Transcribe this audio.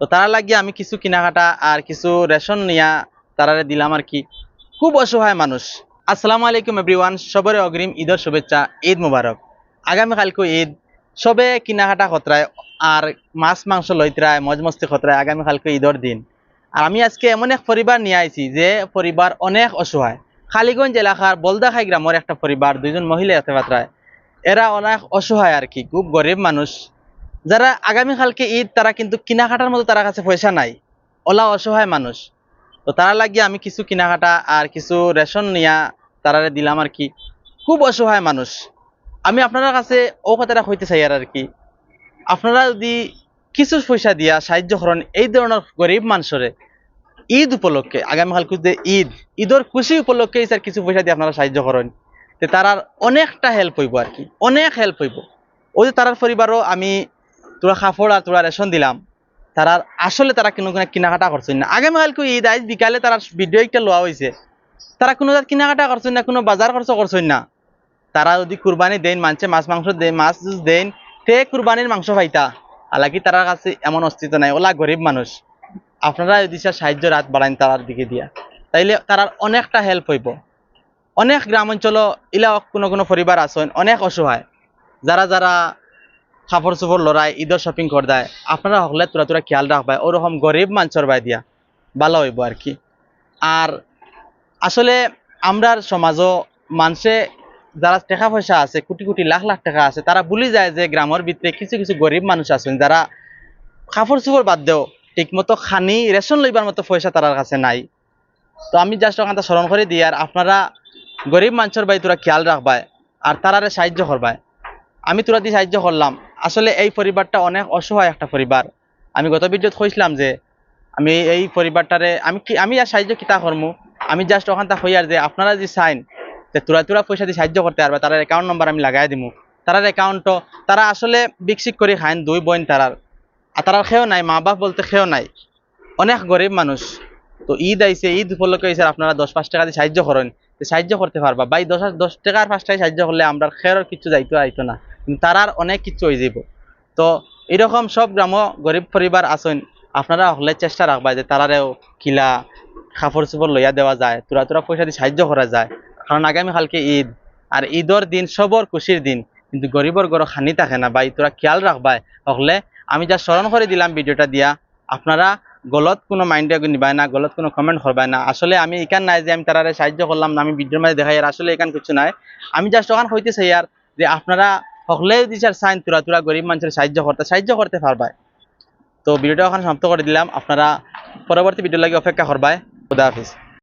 তো তারা লাগিয়ে আমি কিছু কেনাকাটা আর কিছু রেশন নিয়া তারারে দিলাম আর কি। খুব অসহায় মানুষ। আসসালামু আলাইকুম এভরিওয়ান সবরে অগ্রিম ঈদের শুভেচ্ছা, ঈদ মুবারক। আগামীকালকে ঈদ, সবে কেনাকাটা খতরায় আর মাছ মাংস লইতরায়, মজ মস্তি খতরায় আগামীকালকে ঈদের দিন। আর আমি আজকে এমন এক পরিবার নিয়ে আইছি যে পরিবার অনেক অসহায়। খালিগঞ্জ এলাকার বলদাখাই গ্রামের একটা পরিবার, দুইজন মহিলা আছে বাত্রায় এরা অনেক অসহায় আর কি, খুব গরিব মানুষ। যারা আগামীকালকে ঈদ, তারা কিন্তু কেনাকাটার মতো তার কাছে পয়সা নাই। ওলা অসহায় মানুষ। তো তারা লাগিয়ে আমি কিছু কেনাকাটা আর কিছু রেশন নিয়া তারারে দিলাম আর কি। খুব অসহায় মানুষ। আমি আপনার কাছে ও কথাটা হইতে চাই আর কি। আপনারা যদি কিছু পয়সা দিয়া সাহায্য করেন এই ধরনের গরিব মানুষরে, ঈদ উপলক্ষে আগামীকাল যে ঈদ, ঈদের খুশি উপলক্ষে স্যার কিছু পয়সা দিয়ে আপনারা সাহায্য করেন, তে তারার অনেকটা হেল্প হইব আর কি। অনেক হেল্প হইব। ওই তারার পরিবারও আমি তোরা কাপড় আর তোরা রেশন দিলাম। তারার আসলে তারা কোনো কোনো কেনাকাটা করছেন না। আগামীকালকে ঈদ, আজ বিকালে তারা ভিডিও একটা লওয়া হয়েছে তারা কোনো জাত কেনাকাটা করছেন না, কোনো বাজার খরচ করছেন না। তারা যদি কুরবানি দেন মানছে মাছ, মাংস দেন, মাছ জুস দেন, তে কুরবানির মাংস পাইতা। হালাকি তার কাছে এমন অস্তিত্ব নাই। ওলা গরিব মানুষ। আপনারা যদি সাহায্য রাত বাড়ান তারার দিকে দিয়া। তাইলে তারার অনেকটা হেল্প হইব। অনেক গ্রাম অঞ্চল ইলা কোনো কোনো পরিবার আছেন, অনেক অসহায়। যারা যারা কাপড় চোপড় লড়াই ঈদের শপিং করে দেয়। আপনারা হলে তোরা তোরা খেয়াল রাখবাই ওরকম গরিব মানুষের বাই দিয়া। ভালো হইব আর কি? আর আসলে আমরার সমাজও মানুষে যারা টাকা পয়সা আছে, কোটি কোটি লাখ লাখ টাকা আছে তারা ভুলে যায় যে গ্রামের ভিতরে কিছু কিছু গরিব মানুষ আছেন যারা কাপড় চোপড় বাদ দেও ঠিক মতো খানি রেশন লইবার মতো পয়সা তার কাছে নাই। তো আমি জাস্ট ওখানটা স্মরণ করে দিই আর আপনারা গরিব মানুষের বাই তোরা খেয়াল রাখবাই আর তারারে সাহায্য করবাই আমি তোরা দিয়ে সাহায্য করলাম আসলে এই পরিবারটা অনেক অসহায় একটা পরিবার। আমি গত ভিডিওত কইছিলাম যে, আমি এই পরিবারটারে, আমি কি, আমি আর সাহায্য কিতা করমু? আমি জাস্ট ওখানটা হই আর যে, আপনারা যে চাইন যে তোরা তোরা পয়সা দিয়ে সাহায্য করতে পারবে তার অ্যাকাউন্ট নম্বর আমি লাগাই দিমু। তারার অ্যাকাউন্টও তারা আসলে বিকশিক করে খাইন দুই বোন তারার। আর তারার খেয়েও নাই মা বাপ বলতে খেয়েও নাই। অনেক গরিব মানুষ। তো ঈদ আইছে, ঈদ উপলক্ষে হয়েছে আপনারা দশ পাঁচ টাকা দিয়ে সাহায্য করেন। সাহায্য করতে পারবা। বাই দশ দশ টাকার পাঁচ টাকায় সাহায্য করলে আমরা খেয়ের কিছু যাইতো আইতো না। তারার অনেক কিছু হয়ে যাব তো এরকম সব গ্রাম গরিব পরিবার আছেন, আপনারা হলে চেষ্টা রাখবা যে তারারেও কিলা কাপড় চোপড় লইয়া দেওয়া যায়, তোরা তোরা পয়সা দিয়ে সাহায্য করা যায়। কারণ আগামীকালকে ঈদ, আর ঈদর দিন সবর খুশির দিন, কিন্তু গরিবর গড় খানি থাকে না বাই তোরা খেয়াল রাখবাই। হলে আমি যা স্মরণ করে দিলাম ভিডিওটা দিয়া, আপনারা গলত কোনো মাইন্ডে নিবাই না, গলত কোনো কমেন্ট করবাই না। আসলে আমি এখান নাই যে আমি তারারে সাহায্য করলাম না, আমি ভিডিওর মাঝে দেখাই আর আসলে এখান কিছু নাই। আমি জাস্ট ওখান হইতে চাই আর যে আপনারা হকলে স্যার সাইন তুরা তুরা গরিব মানুষের সাহায্য করতে সাহায্য করতে পারবাই। তো ভিডিওটা ওখানে সমাপ্ত করে দিলাম। আপনারা পরবর্তী ভিডিও লাগে অপেক্ষা করবাই। খুদা হাফিজ।